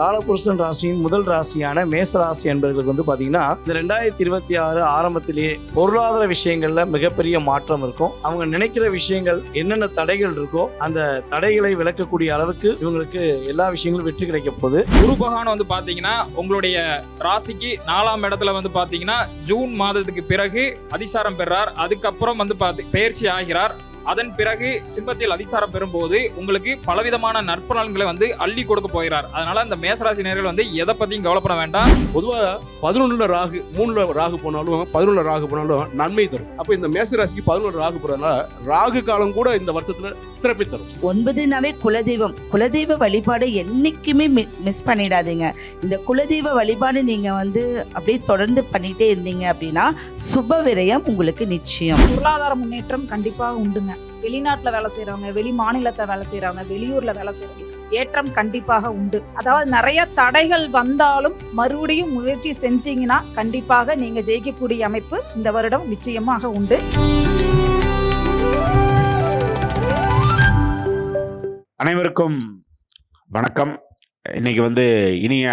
காலபுருஷன் ராசியின் முதல் ராசியான மேச ராசி என்பவர்களுக்கு வந்து பாத்தீங்கன்னா இந்த ரெண்டாயிரத்தி இருபத்தி ஆறு ஆரம்பத்திலேயே பொருளாதார விஷயங்கள்ல மிகப்பெரிய மாற்றம் இருக்கும். அவங்க நினைக்கிற விஷயங்கள் என்னென்ன தடைகள் இருக்கோ அந்த தடைகளை விளக்கக்கூடிய அளவுக்கு இவங்களுக்கு எல்லா விஷயங்களும் வெற்றி கிடைக்க போகுது. குரு பகவான் வந்து பாத்தீங்கன்னா உங்களுடைய ராசிக்கு நாலாம் இடத்துல வந்து பாத்தீங்கன்னா ஜூன் மாதத்துக்கு பிறகு அதிசாரம் பெறார். அதுக்கப்புறம் வந்து பார்த்து பயிற்சி ஆகிறார். அதன் பிறகு சிம்மத்தில் அதிசாரம் பெறும்போது உங்களுக்கு பலவிதமான நற்பலன்களை வந்து அள்ளி கொடுக்க போகிறார். அதனால இந்த மேசராசி நேர்கள் வந்து எதை பத்தியும் கவலைப்பட வேண்டாம். பொதுவாக பதினொன்றுல ராகு மூணுல ராகு போனாலும் பதினொன்றுல ராகு போனாலும் நன்மை தரும். அப்போ இந்த மேச ராசிக்கு பதினொன்று ராகு போறதுனால ராகு காலம் கூட இந்த வருஷத்துல சிறப்பை தரும். ஒன்பதுனாவே குலதெய்வம். குலதெய்வ வழிபாடு என்னைக்குமே மிஸ் பண்ணிடாதீங்க. இந்த குலதெய்வ வழிபாடு நீங்க வந்து அப்படியே தொடர்ந்து பண்ணிட்டே இருந்தீங்க அப்படின்னா சுப விரயம் உங்களுக்கு நிச்சயம். பொருளாதார முன்னேற்றம் கண்டிப்பாக உண்டுங்க. வெளிநாட்டுல வேலை செய்றவங்க வெளி மாநிலத்தை வேலை செய்றவங்க வெளியூர்ல வேலை செய்றவங்க ஏற்றம் கண்டிப்பாக உண்டு. அதாவது நிறைய தடைகள் வந்தாலும் மறுபடியும் முயற்சி செஞ்சீங்கன்னா கண்டிப்பாக நீங்க ஜெயிக்கக்கூடிய அமைப்பு இந்த வருடம் நிச்சயமாக உண்டு. அனைவருக்கும் வணக்கம். இன்னைக்கு வந்து இனிய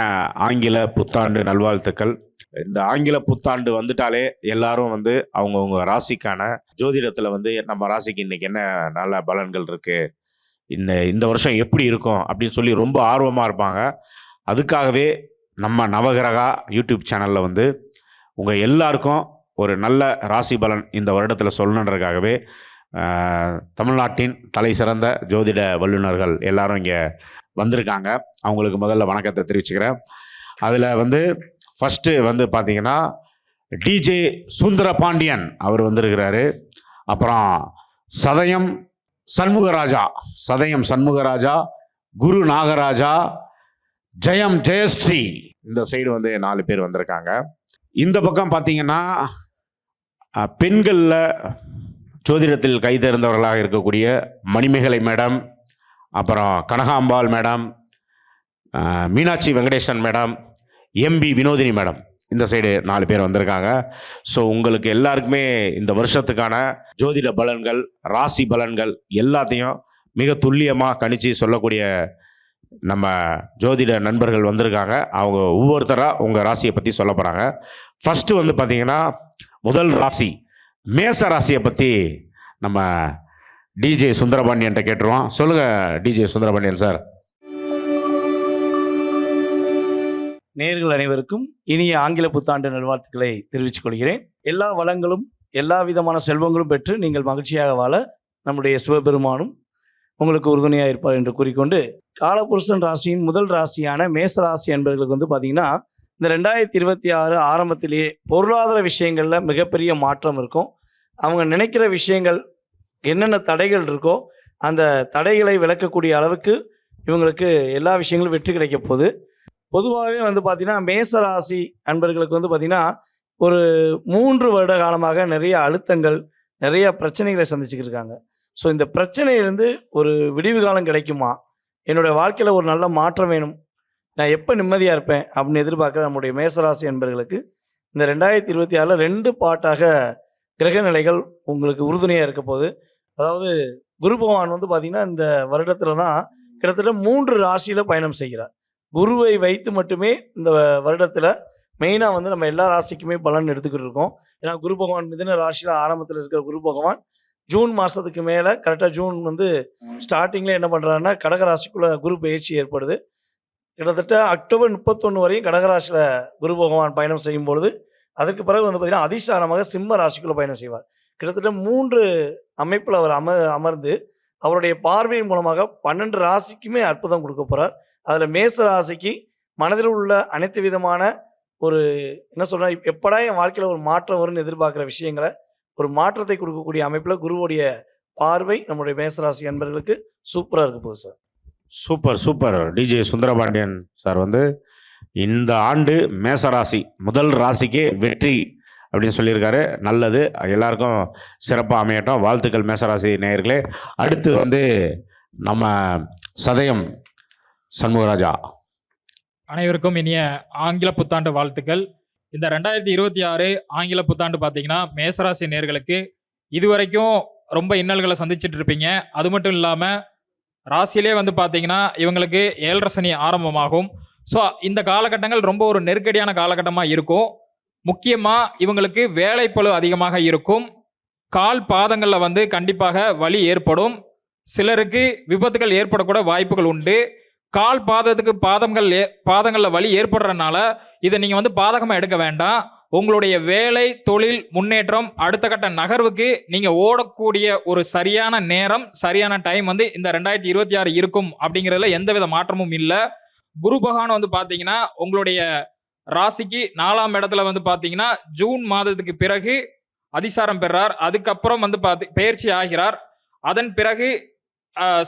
ஆங்கில புத்தாண்டு நல்வாழ்த்துக்கள். இந்த ஆங்கில புத்தாண்டு வந்துட்டாலே எல்லாரும் வந்து அவங்கவுங்க ராசிக்கான ஜோதிடத்தில் வந்து நம்ம ராசிக்கு இன்னைக்கு என்ன நல்ல பலன்கள் இருக்கு? இந்த இந்த வருஷம் எப்படி இருக்கும்? அப்படின்னு சொல்லி ரொம்ப ஆர்வமாக இருப்பாங்க. அதுக்காகவே நம்ம நவகிரகா யூடியூப் சேனலில் வந்து உங்கள் எல்லாருக்கும் ஒரு நல்ல ராசி பலன் இந்த வருடத்தில் சொல்லணுன்றதுக்காகவே தமிழ்நாட்டின் தலை சிறந்த ஜோதிட வல்லுநர்கள் எல்லாரும் இங்கே வந்திருக்காங்க. அவங்களுக்கு முதல்ல வணக்கத்தை தெரிவிச்சுக்கிறேன். அதில் வந்து ஃபஸ்ட்டு வந்து பார்த்தீங்கன்னா டிஜே சுந்தர பாண்டியன் அவர் வந்திருக்கிறாரு. அப்புறம் சதயம் சண்முகராஜா சதயம் சண்முகராஜா குரு நாகராஜா ஜெயம் ஜெயஸ்ரீ இந்த சைடு வந்து நாலு பேர் வந்திருக்காங்க. இந்த பக்கம் பார்த்தீங்கன்னா பெண்களில் ஜோதிடத்தில் கைதேர்ந்தவர்களாக இருக்கக்கூடிய மணிமேகலை மேடம் அப்புறம் Kanakambal madam Meenakshi Venkatesan madam MP Vinothini madam. இந்த சைடு நாலு பேர் வந்திருக்காங்க. ஸோ உங்களுக்கு எல்லாருக்குமே இந்த வருஷத்துக்கான ஜோதிட பலன்கள் ராசி பலன்கள் எல்லாத்தையும் மிக துல்லியமாக கணிச்சு சொல்லக்கூடிய நம்ம ஜோதிட நண்பர்கள் வந்திருக்காங்க. அவங்க ஒவ்வொருத்தராக உங்கள் ராசியை பற்றி சொல்ல போகிறாங்க ஃபஸ்ட்டு வந்து பார்த்தீங்கன்னா முதல் ராசி மேச ராசியை பற்றி நம்ம டிஜே சுந்தரபாண்டியன்ட்ட கேட்டுருவோம். சொல்லுங்கள் டிஜே சுந்தரபாண்டியன் சார். நேர்கள் அனைவருக்கும் இனிய ஆங்கில புத்தாண்டு நல்வாழ்த்துக்களை தெரிவித்துக் கொள்கிறேன். எல்லா வளங்களும் எல்லா விதமான செல்வங்களும் பெற்று நீங்கள் மகிழ்ச்சியாக வாழ நம்முடைய சிவபெருமானும் உங்களுக்கு உறுதுணையாக இருப்பார் என்று கூறிக்கொண்டு காலபுருஷன் ராசியின் முதல் ராசியான மேச ராசி என்பவர்களுக்கு வந்து பார்த்தீங்கன்னா இந்த ரெண்டாயிரத்தி இருபத்தி ஆறு ஆரம்பத்திலேயே பொருளாதார விஷயங்களில் மிகப்பெரிய மாற்றம் இருக்கும். அவங்க நினைக்கிற விஷயங்கள் என்னென்ன தடைகள் இருக்கோ அந்த தடைகளை விளக்கக்கூடிய அளவுக்கு இவங்களுக்கு எல்லா விஷயங்களும் வெற்றி கிடைக்க போகுது. பொதுவாகவே வந்து பார்த்தீங்கன்னா மேச ராசி அன்பர்களுக்கு வந்து பார்த்தீங்கன்னா ஒரு மூன்று வருட காலமாக நிறைய அழுத்தங்கள் நிறைய பிரச்சனைகளை சந்திச்சுக்கிட்டு இருக்காங்க. ஸோ இந்த பிரச்சனையிலிருந்து ஒரு விடிவு காலம் கிடைக்குமா? என்னுடைய வாழ்க்கையில் ஒரு நல்ல மாற்றம் வேணும். நான் எப்போ நிம்மதியாக இருப்பேன்? அப்படின்னு எதிர்பார்க்குற நம்முடைய மேசராசி அன்பர்களுக்கு இந்த ரெண்டாயிரத்தி இருபத்தி ஆறில் ரெண்டு பாட்டாக கிரக நிலைகள் உங்களுக்கு உறுதுணையாக இருக்க போது அதாவது குரு பகவான் வந்து பார்த்திங்கன்னா இந்த வருடத்தில் தான் கிட்டத்தட்ட மூன்று ராசியில் பயணம் செய்கிறார். குருவை வைத்து மட்டுமே இந்த வருடத்தில் மெயினாக வந்து நம்ம எல்லா ராசிக்குமே பலன் எடுத்துக்கிட்டு இருக்கோம். ஏன்னா குரு பகவான் மிதுன ராசியில் ஆரம்பத்தில் இருக்கிற குரு பகவான் ஜூன் மாதத்துக்கு மேலே கரெக்டாக ஜூன் வந்து ஸ்டார்டிங்கில் என்ன பண்ணுறாருன்னா கடக ராசிக்குள்ளே குரு பயிற்சி ஏற்படுது. கிட்டத்தட்ட அக்டோபர் முப்பத்தொன்று வரையும் கடகராசியில் குரு பகவான் பயணம் செய்யும் பொழுது அதற்கு பிறகு வந்து பார்த்திங்கன்னா அதிசாரமாக சிம்ம ராசிக்குள்ளே பயணம் செய்வார். கிட்டத்தட்ட மூன்று அமைப்பில் அவர் அம அமர்ந்து அவருடைய பார்வையின் மூலமாக பன்னெண்டு ராசிக்குமே அற்புதம் கொடுக்க போகிறார் அதில் மேச ராசிக்கு மனதில் உள்ள அனைத்து விதமான ஒரு என்ன சொல்கிறேன் எப்படா என் வாழ்க்கையில் ஒரு மாற்றம் வரும்னு எதிர்பார்க்குற விஷயங்களை ஒரு மாற்றத்தை கொடுக்கக்கூடிய அமைப்பில் குருவுடைய பார்வை நம்முடைய மேசராசி அன்பர்களுக்கு சூப்பராக இருக்க போகுது sir. Super super. DJ Sundarapandian sir வந்து இந்த ஆண்டு மேசராசி முதல் ராசிக்கே வெற்றி அப்படின்னு சொல்லியிருக்காரு. நல்லது. எல்லாருக்கும் சிறப்பாக அமையட்டும். வாழ்த்துக்கள் மேசராசி நேயர்களே. அடுத்து வந்து நம்ம சதயம் சண்முகராஜா. அனைவருக்கும் இனிய ஆங்கில புத்தாண்டு வாழ்த்துக்கள். இந்த ரெண்டாயிரத்தி இருபத்தி ஆறு ஆங்கில புத்தாண்டு பார்த்தீங்கன்னா மேசராசி நேர்களுக்கு இதுவரைக்கும் ரொம்ப இன்னல்களை சந்திச்சுட்டு இருப்பீங்க. அது மட்டும் இல்லாமல் ராசியிலே வந்து பார்த்தீங்கன்னா இவங்களுக்கு ஏழரை சனி ஆரம்பமாகும். ஸோ இந்த காலகட்டங்கள் ரொம்ப ஒரு நெருக்கடியான காலகட்டமாக இருக்கும். முக்கியமாக இவங்களுக்கு வேலைப்பழு அதிகமாக இருக்கும். கால் பாதங்களில் வந்து கண்டிப்பாக வலி ஏற்படும். சிலருக்கு விபத்துகள் ஏற்படக்கூட வாய்ப்புகள் உண்டு. கால் பாதத்துக்கு பாதங்கள் ஏ பாதங்களில் வலி ஏற்படுறதுனால இதை நீங்கள் வந்து பாதகமாக எடுக்க வேண்டாம். உங்களுடைய வேலை தொழில் முன்னேற்றம் அடுத்த கட்ட நகர்வுக்கு நீங்கள் ஓடக்கூடிய ஒரு சரியான நேரம் சரியான டைம் வந்து இந்த ரெண்டாயிரத்தி இருபத்தி ஆறு இருக்கும் அப்படிங்கிறதுல எந்தவித மாற்றமும் இல்லை. குரு பகவான் வந்து பார்த்தீங்கன்னா உங்களுடைய ராசிக்கு நாலாம் இடத்துல வந்து பார்த்தீங்கன்னா ஜூன் மாதத்துக்கு பிறகு அதிசாரம் பெறார். அதுக்கப்புறம் வந்து பார்த்து பயிற்சி ஆகிறார். அதன் பிறகு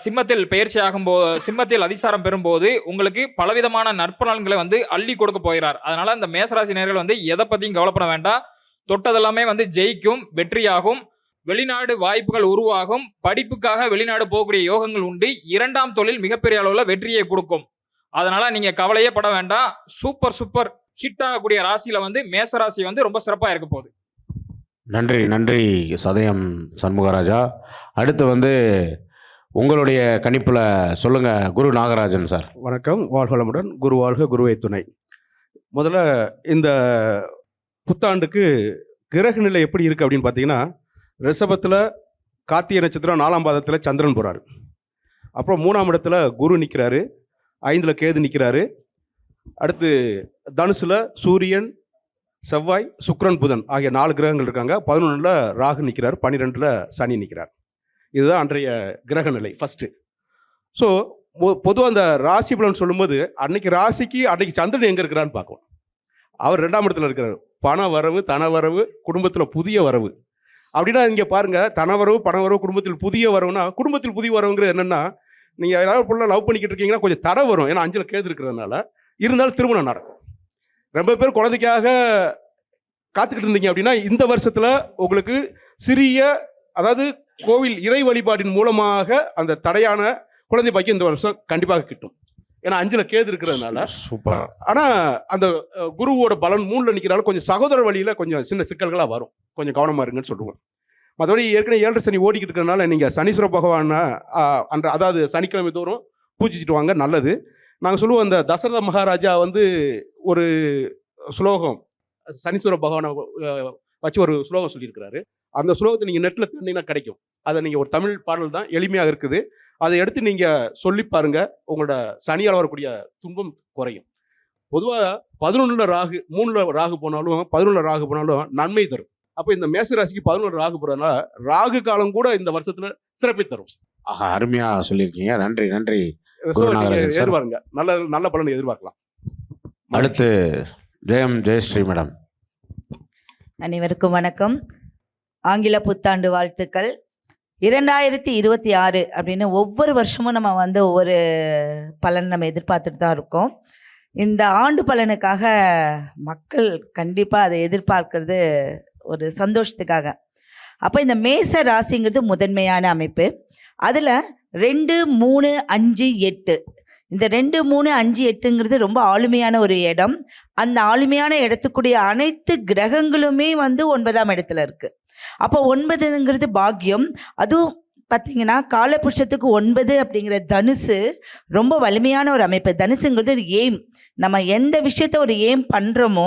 சிம்மத்தில் பயிற்சி ஆகும்போ சிம்மத்தில் அதிசாரம் பெறும்போது உங்களுக்கு பலவிதமான நற்பலன்களை வந்து அள்ளி கொடுக்க போகிறார். அதனால இந்த மேசராசி நேர்கள் வந்து எதை பற்றியும் கவலைப்பட வேண்டாம். தொட்டதெல்லாமே வந்து ஜெயிக்கும் வெற்றியாகும் வெளிநாடு வாய்ப்புகள் உருவாகும் படிப்புக்காக வெளிநாடு போகக்கூடிய யோகங்கள் உண்டு. இரண்டாம் தொழில் மிகப்பெரிய அளவில் வெற்றியை கொடுக்கும். அதனால நீங்க கவலையே பட வேண்டாம். சூப்பர் சூப்பர் ஹிட் ஆகக்கூடிய ராசியில வந்து மேச ராசி வந்து ரொம்ப சிறப்பாக இருக்க போகுது. நன்றி நன்றி சதயம் சண்முகராஜா. அடுத்து வந்து உங்களுடைய கணிப்பில் சொல்லுங்கள் குரு நாகராஜன் சார். வணக்கம் வாழ்வளமுடன் குரு வாழ்க குருவை துணை. முதல்ல இந்த புத்தாண்டுக்கு கிரக நிலை எப்படி இருக்குது அப்படின்னு பார்த்தீங்கன்னா ரிஷபத்தில் கார்த்திகை நட்சத்திரம் நாலாம் பாதத்தில் சந்திரன் போகிறாரு அப்புறம் மூணாம் இடத்துல குரு நிற்கிறாரு ஐந்தில் கேது நிற்கிறாரு அடுத்து தனுசில் சூரியன் செவ்வாய் சுக்ரன் புதன் ஆகிய நாலு கிரகங்கள் இருக்காங்க. பதினொன்றில் ராகு நிற்கிறார் பன்னிரெண்டில் சனி நிற்கிறார் இதுதான் அன்றைய கிரக நிலை ஃபஸ்ட்டு ஸோ பொதுவாக அந்த ராசி பலன் சொல்லும்போது அன்னைக்கு ராசிக்கு அன்னைக்கு சந்திரன் எங்கே இருக்கிறான்னு பார்க்கணும். அவர் ரெண்டாம் இடத்துல இருக்கிறார். பண வரவு தன வரவு குடும்பத்தில் புதிய வரவு. அப்படின்னா இங்கே பாருங்க தன வரவு பண வரவு குடும்பத்தில் புதிய வரவுனா குடும்பத்தில் புதிய வரவுங்கிறது என்னென்னா நீங்கள் யாராவது பொருளை லவ் பண்ணிக்கிட்டு இருக்கீங்கன்னா கொஞ்சம் தடை வரும். ஏன்னா அஞ்சில் கேது இருக்கிறதுனால. இருந்தாலும் திருமணம் நடக்கும். ரொம்ப பேர் குழந்தைக்காக காத்துக்கிட்டு இருந்தீங்க அப்படின்னா இந்த வருஷத்தில் உங்களுக்கு சிறிய அதாவது கோவில் இறை வழிபாட்டின் மூலமாக அந்த தடையான குழந்தை பாக்கியம் இந்த வருஷம் கண்டிப்பாக கிட்டும். ஏன்னா அஞ்சுல கேது இருக்கிறதுனால. சூப்பர். ஆனால் அந்த குருவோட பலன் மூணில் நிற்கிறனால கொஞ்சம் சகோதர வழியில் கொஞ்சம் சின்ன சிக்கல்களாக வரும். கொஞ்சம் கவனமாக இருங்கன்னு சொல்லுவோம். மற்றபடி ஏற்கனவே ஏழரை சனி ஓடிக்கிட்டு இருக்கிறனால நீங்கள் சனீஸ்வர பகவானை அன்ற அதாவது சனிக்கிழமை தோறும் பூஜிச்சுட்டு வாங்க நல்லது. நாங்கள் சொல்லுவோம் அந்த தசரத மகாராஜா வந்து ஒரு ஸ்லோகம் சனீஸ்வர பகவானை வச்சு ஒரு ஸ்லோகம் சொல்லியிருக்கிறாரு. அந்த ஸ்லோகத்தை நீங்கள் நெட்டில் தேடினீங்கன்னா கிடைக்கும். அதை நீங்கள் ஒரு தமிழ் பாடல் தான் எளிமையாக இருக்குது. அதை எடுத்து நீங்கள் சொல்லி பாருங்க. உங்களோட சனியால் வரக்கூடிய துன்பம் குறையும். பொதுவாக பதினொன்றில் ராகு மூணில் ராகு போனாலும் பதினொன்றில் ராகு போனாலும் நன்மை தரும். அப்போ இந்த மேச ராசிக்கு பதினொன்று ராகு போகிறதுனால ராகு காலம் கூட இந்த வருஷத்தில் சிறப்பை தரும். ஆஹா அருமையாக சொல்லியிருக்கீங்க. நன்றி நன்றி. எதிர்பாருங்க. நல்ல நல்ல பலனை எதிர்பார்க்கலாம். அடுத்து ஜெயம் ஜெயஸ்ரீ மேடம். அனைவருக்கும் வணக்கம். ஆங்கில புத்தாண்டு வாழ்த்துக்கள். இரண்டாயிரத்தி இருபத்தி ஆறு அப்படின்னு ஒவ்வொரு வருஷமும் நம்ம வந்து ஒவ்வொரு பலன் நம்ம எதிர்பார்த்துட்டு தான் இருக்கோம். இந்த ஆண்டு பலனுக்காக மக்கள் கண்டிப்பாக அதை எதிர்பார்க்கறது ஒரு சந்தோஷத்துக்காக. அப்போ இந்த மேச ராசிங்கிறது முதன்மையான அமைப்பு. அதில் ரெண்டு மூணு அஞ்சு எட்டு இந்த ரெண்டு மூணு அஞ்சு எட்டுங்கிறது ரொம்ப ஆளுமையான ஒரு இடம். அந்த ஆளுமையான இடத்துக்குடைய அனைத்து கிரகங்களுமே வந்து ஒன்பதாம் இடத்துல இருக்கு. அப்போ ஒன்பதுங்கிறது பாக்கியம். அதுவும் பார்த்தீங்கன்னா காலபுருஷத்துக்கு ஒன்பது அப்படிங்கிற தனுசு ரொம்ப வலிமையான ஒரு அமைப்பு. தனுசுங்கிறது ஒரு எய்ம் நம்ம எந்த விஷயத்த ஒரு எய்ம் பண்ணுறோமோ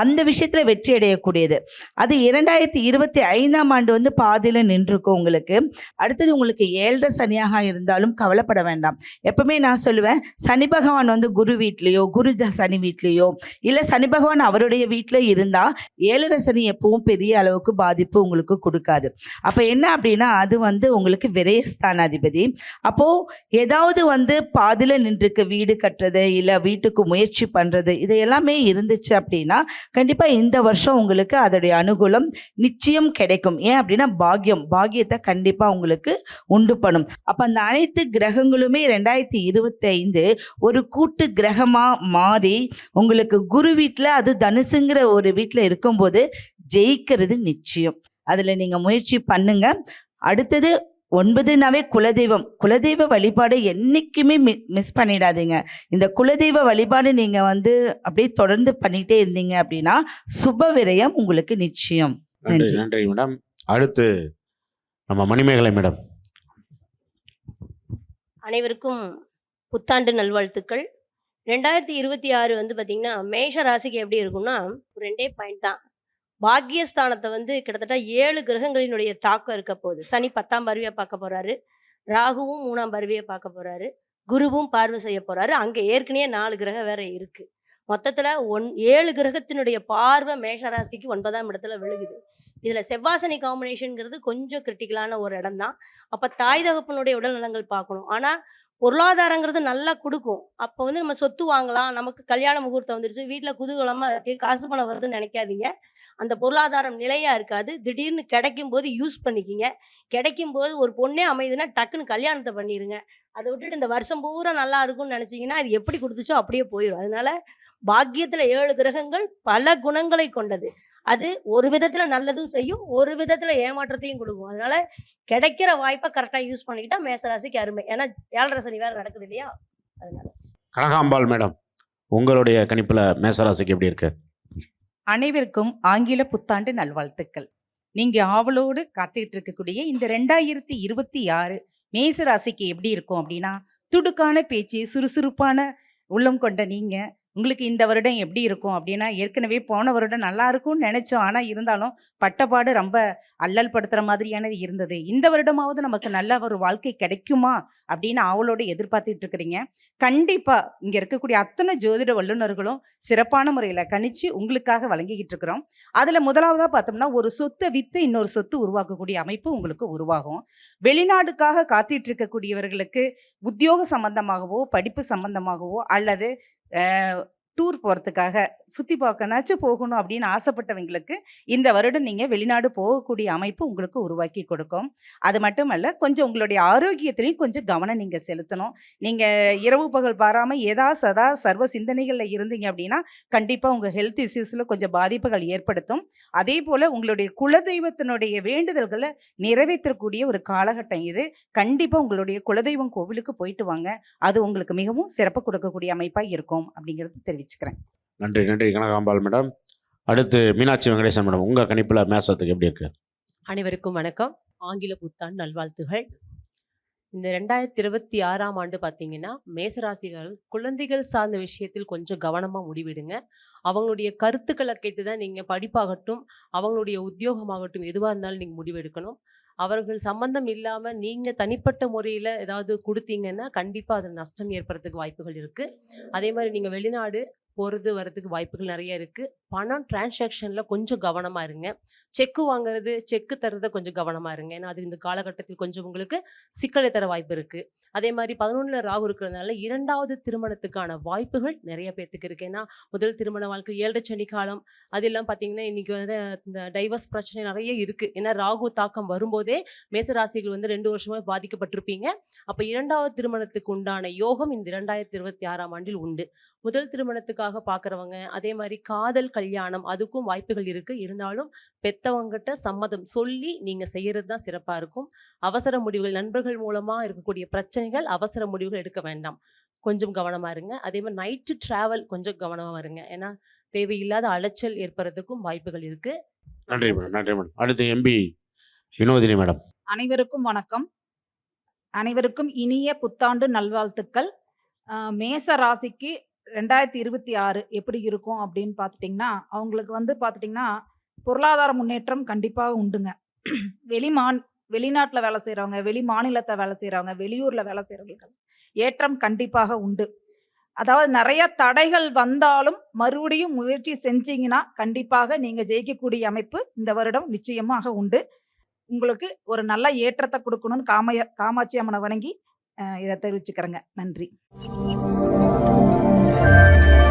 அந்த விஷயத்தில் வெற்றி அடையக்கூடியது. அது இரண்டாயிரத்தி இருபத்தி ஐந்தாம் ஆண்டு வந்து பாதியில் நின்றுருக்கும் உங்களுக்கு. அடுத்தது உங்களுக்கு ஏழரை சனியாக இருந்தாலும் கவலைப்பட வேண்டாம். எப்பவுமே நான் சொல்லுவேன் சனி பகவான் வந்து குரு வீட்லேயோ குரு ஜ சனி வீட்லேயோ இல்லை சனி பகவான் அவருடைய வீட்டில் இருந்தால் ஏழரை சனி எப்பவும் பெரிய அளவுக்கு பாதிப்பு உங்களுக்கு கொடுக்காது. அப்போ என்ன அப்படின்னா அது வந்து உங்களுக்கு விரயஸ்தானாதிபதி. அப்போது ஏதாவது வந்து பாதியில் நின்றுருக்கு வீடு கட்டுறது இல்லை வீட்டுக்கு முயற்சி பண்ணுறது இது எல்லாமே இருந்துச்சு அப்படின்னா கண்டிப்பாக இந்த வருஷம் உங்களுக்கு அதோடைய அனுகூலம் நிச்சயம் கிடைக்கும். ஏன் அப்படின்னா பாக்கியம் பாக்கியத்தை கண்டிப்பாக உங்களுக்கு உண்டு பண்ணும். அப்போ அந்த அனைத்து கிரகங்களுமே ரெண்டாயிரத்தி இருபத்தி ஐந்து ஒரு கூட்டு கிரகமாக மாறி உங்களுக்கு குரு வீட்டில் அது தனுசுங்கிற ஒரு வீட்டில் இருக்கும்போது ஜெயிக்கிறது நிச்சயம். அதில் நீங்கள் முயற்சி பண்ணுங்க. அடுத்தது ஒன்பதுனாவே குலதெய்வம். குலதெய்வ வழிபாடு என்றைக்குமே மி மிஸ் பண்ணிடாதீங்க. இந்த குலதெய்வ வழிபாடு நீங்கள் வந்து அப்படியே தொடர்ந்து பண்ணிகிட்டே இருந்தீங்க அப்படின்னா சுப விரயம் உங்களுக்கு நிச்சயம். நன்றி நன்றி. மேடம் அடுத்து நம்ம மணிமேகலை மேடம் அனைவருக்கும் புத்தாண்டு நல்வாழ்த்துக்கள். ரெண்டாயிரத்தி இருபத்தி ஆறு வந்து பார்த்திங்கன்னா மேஷ ராசிக்கு எப்படி இருக்கும்னா ரெண்டே பாயிண்ட் தான். பாக்கியஸ்தானத்தை வந்து கிட்டத்தட்ட ஏழு கிரகங்களினுடைய தாக்கம் இருக்க போகுது. சனி பத்தாம் பருவியை பார்க்க போறாரு. ராகுவும் மூணாம் பருவியை பார்க்க போறாரு. குருவும் பார்வை செய்ய போறாரு. அங்கே ஏற்கனவே நாலு கிரகம் வேற இருக்கு. மொத்தத்தில் ஒன் ஏழு கிரகத்தினுடைய பார்வை மேஷராசிக்கு ஒன்பதாம் இடத்துல விழுகுது. இதில் செவ்வாசனி காம்பினேஷனுங்கிறது கொஞ்சம் கிரிட்டிக்கலான ஒரு இடம் தான் அப்போ தாய் தகப்பனுடைய உடல் நலங்கள் பார்க்கணும். ஆனால் பொருளாதாரங்கிறது நல்லா கொடுக்கும். அப்போ வந்து நம்ம சொத்து வாங்கலாம். நமக்கு கல்யாண முகூர்த்தம் வந்துருச்சு. வீட்டில் குதூகலமாக இருக்கு. காசு பணம் வருதுன்னு நினைக்காதீங்க. அந்த பொருளாதாரம் நிலையாக இருக்காது. திடீர்னு கிடைக்கும் போது யூஸ் பண்ணிக்கிங்க. கிடைக்கும் போது ஒரு பொண்ணே அமையுதுன்னா டக்குன்னு கல்யாணத்தை பண்ணிடுங்க அதை விட்டுட்டு இந்த வருஷம் பூரா நல்லா இருக்கும்னு நினச்சிங்கன்னா அது எப்படி கொடுத்துச்சோ அப்படியே போயிடும் அதனால பாக்கியத்தில் ஏழு கிரகங்கள் பல குணங்களை கொண்டது. அது ஒரு விதத்தில் நல்லதும் செய்யும் ஒரு விதத்தில் ஏமாற்றத்தையும் கொடுக்கும். அதனால கிடைக்கிற வாய்ப்பை கரெக்டாக யூஸ் பண்ணிக்கிட்டா மேசராசிக்கு அருமை. ஏன்னா ஏழரை சனி வேறு நடக்குது இல்லையா? அதனால. கனகாம்பாள் மேடம் உங்களுடைய கணிப்பில் மேசராசிக்கு எப்படி இருக்கு? அனைவருக்கும் ஆங்கில புத்தாண்டு நல்வாழ்த்துக்கள். நீங்க ஆவலோடு காத்துக்கிட்டு இருக்கக்கூடிய இந்த ரெண்டாயிரத்தி இருபத்தி ஆறு மேச ராசிக்கு எப்படி இருக்கும் அப்படின்னா துடுக்கான பேச்சு சுறுசுறுப்பான உள்ளம் கொண்ட நீங்க உங்களுக்கு இந்த வருடம் எப்படி இருக்கும் அப்படின்னா ஏற்கனவே போன வருடம் நல்லா இருக்கும்னு நினைச்சோம். ஆனால் இருந்தாலும் பட்டப்பாடு ரொம்ப அல்லல் படுத்துகிற மாதிரியானது இருந்தது. இந்த வருடமாவது நமக்கு நல்ல ஒரு வாழ்க்கை கிடைக்குமா அப்படின்னு ஆவலோடு எதிர்பார்த்துட்டு இருக்கிறீங்க. கண்டிப்பா இங்க இருக்கக்கூடிய அத்தனை ஜோதிட வல்லுநர்களும் சிறப்பான முறையில கணிச்சு உங்களுக்காக வழங்கிக்கிட்டு இருக்கிறோம். அதுல முதலாவதா பார்த்தோம்னா ஒரு சொத்தை வித்து இன்னொரு சொத்து உருவாக்கக்கூடிய அமைப்பு உங்களுக்கு உருவாகும். வெளிநாடுக்காக காத்திட்டு இருக்கக்கூடியவர்களுக்கு உத்தியோக சம்பந்தமாகவோ படிப்பு சம்பந்தமாகவோ அல்லது uh, டூர் போகிறதுக்காக சுற்றி பார்க்கனாச்சும் போகணும் அப்படின்னு ஆசைப்பட்டவங்களுக்கு இந்த வருடம் நீங்கள் வெளிநாடு போகக்கூடிய அமைப்பு உங்களுக்கு உருவாக்கி கொடுக்கும். அது மட்டுமல்ல கொஞ்சம் உங்களுடைய ஆரோக்கியத்திலையும் கொஞ்சம் கவனம் நீங்கள் செலுத்தணும். நீங்கள் இரவு பகல் பாராமல் ஏதா சதா சர்வ சிந்தனைகளில் இருந்தீங்க அப்படின்னா கண்டிப்பாக உங்கள் ஹெல்த் இஷ்யூஸில் கொஞ்சம் பாதிப்புகள் ஏற்படுத்தும். அதே போல் உங்களுடைய குலதெய்வத்தினுடைய வேண்டுதல்களை நிறைவேற்றக்கூடிய ஒரு காலகட்டம் இது. கண்டிப்பாக உங்களுடைய குலதெய்வம் கோவிலுக்கு போயிட்டு வாங்க. அது உங்களுக்கு மிகவும் சிறப்பு கொடுக்கக்கூடிய அமைப்பாக இருக்கும் அப்படிங்கிறது தெரிவிச்சுக்கிறேன். நன்றி நன்றி. கனகாம்பாள் மேடம். அடுத்து மீனாட்சி வெங்கடேசன் மேடம். உங்கள் கணிப்பில் மேசத்துக்கு எப்படி இருக்கு? அனைவருக்கும் வணக்கம். ஆங்கில புத்தாண்டு நல்வாழ்த்துகள். இந்த ரெண்டாயிரத்தி இருபத்தி ஆறாம் ஆண்டு பார்த்தீங்கன்னா மேசராசிகள் குழந்தைகள் சார்ந்த விஷயத்தில் கொஞ்சம் கவனமாக முடிவெடுங்க. அவங்களுடைய கருத்துக்களை கேட்டு தான் நீங்கள் படிப்பாகட்டும் அவங்களுடைய உத்தியோகமாகட்டும் எதுவாக இருந்தாலும் நீங்கள் முடிவெடுக்கணும். அவர்கள் சம்பந்தம் இல்லாமல் நீங்கள் தனிப்பட்ட முறையில் ஏதாவது கொடுத்தீங்கன்னா கண்டிப்பாக அதில் நஷ்டம் ஏற்படுறதுக்கு வாய்ப்புகள் இருக்குது அதே மாதிரி நீங்கள் வெளிநாடு போகிறது வர்றதுக்கு வாய்ப்புகள் நிறைய இருக்குது பணம் டிரான்சாக்ஷனில் கொஞ்சம் கவனமாக இருங்க. செக்கு வாங்குறது செக்கு தர்றதை கொஞ்சம் கவனமாக இருங்க. ஏன்னா அது இந்த காலகட்டத்தில் கொஞ்சம் உங்களுக்கு சிக்கலை தர வாய்ப்பு இருக்குது அதே மாதிரி பதினொன்றில் ராகு இருக்கிறதுனால இரண்டாவது திருமணத்துக்கான வாய்ப்புகள் நிறைய பேர்த்துக்கு இருக்குது ஏன்னா முதல் திருமண வாழ்க்கை ஏழரை சனி காலம் அது எல்லாம் பார்த்தீங்கன்னா இன்றைக்கி வந்து இந்த டைவர்ஸ் பிரச்சனை நிறைய இருக்குது ஏன்னா ராகு தாக்கம் வரும்போதே மேசராசிகள் வந்து ரெண்டு வருஷமாக பாதிக்கப்பட்டிருப்பீங்க. அப்போ இரண்டாவது திருமணத்துக்கு உண்டான யோகம் இந்த இரண்டாயிரத்தி இருபத்தி ஆறாம் ஆண்டில் உண்டு. முதல் திருமணத்துக்கு திருமணத்துக்காக பார்க்குறவங்க அதே மாதிரி காதல் கல்யாணம் அதுக்கும் வாய்ப்புகள் இருக்குது இருந்தாலும் பெத்தவங்ககிட்ட சம்மதம் சொல்லி நீங்கள் செய்கிறது தான் சிறப்பாக இருக்கும். அவசர முடிவுகள் நண்பர்கள் மூலமாக இருக்கக்கூடிய பிரச்சனைகள் அவசர முடிவுகள் எடுக்க வேண்டாம். கொஞ்சம் கவனமாக இருங்க. அதே மாதிரி நைட்டு ட்ராவல் கொஞ்சம் கவனமாக இருங்க ஏன்னா தேவையில்லாத அலைச்சல் ஏற்படுறதுக்கும் வாய்ப்புகள் இருக்குது நன்றி மேடம் நன்றி மேடம் அடுத்து எம்பி வினோதினி மேடம் அனைவருக்கும் வணக்கம். அனைவருக்கும் இனிய புத்தாண்டு நல்வாழ்த்துக்கள். ஆஹ் மேச ராசிக்கு ரெண்டாயிரத்தி இருபத்தி ஆறு எப்படி இருக்கும் அப்படின்னு பார்த்துட்டிங்கன்னா அவங்களுக்கு வந்து பார்த்துட்டிங்கன்னா பொருளாதார முன்னேற்றம் கண்டிப்பாக உண்டுங்க. வெளிமான் வெளிநாட்டில் வேலை செய்கிறவங்க வெளி மாநிலத்தை வேலை செய்கிறவங்க வெளியூரில் வேலை செய்கிறவங்களுக்கு ஏற்றம் கண்டிப்பாக உண்டு. அதாவது நிறைய தடைகள் வந்தாலும் மறுபடியும் முயற்சி செஞ்சீங்கன்னா கண்டிப்பாக நீங்கள் ஜெயிக்கக்கூடிய அமைப்பு இந்த வருடம் நிச்சயமாக உண்டு. உங்களுக்கு ஒரு நல்ல ஏற்றத்தை கொடுக்கணும்னு காமைய காமாட்சி அம்மனை வணங்கி இதை தெரிவிச்சுக்கிறேங்க. நன்றி. Bye.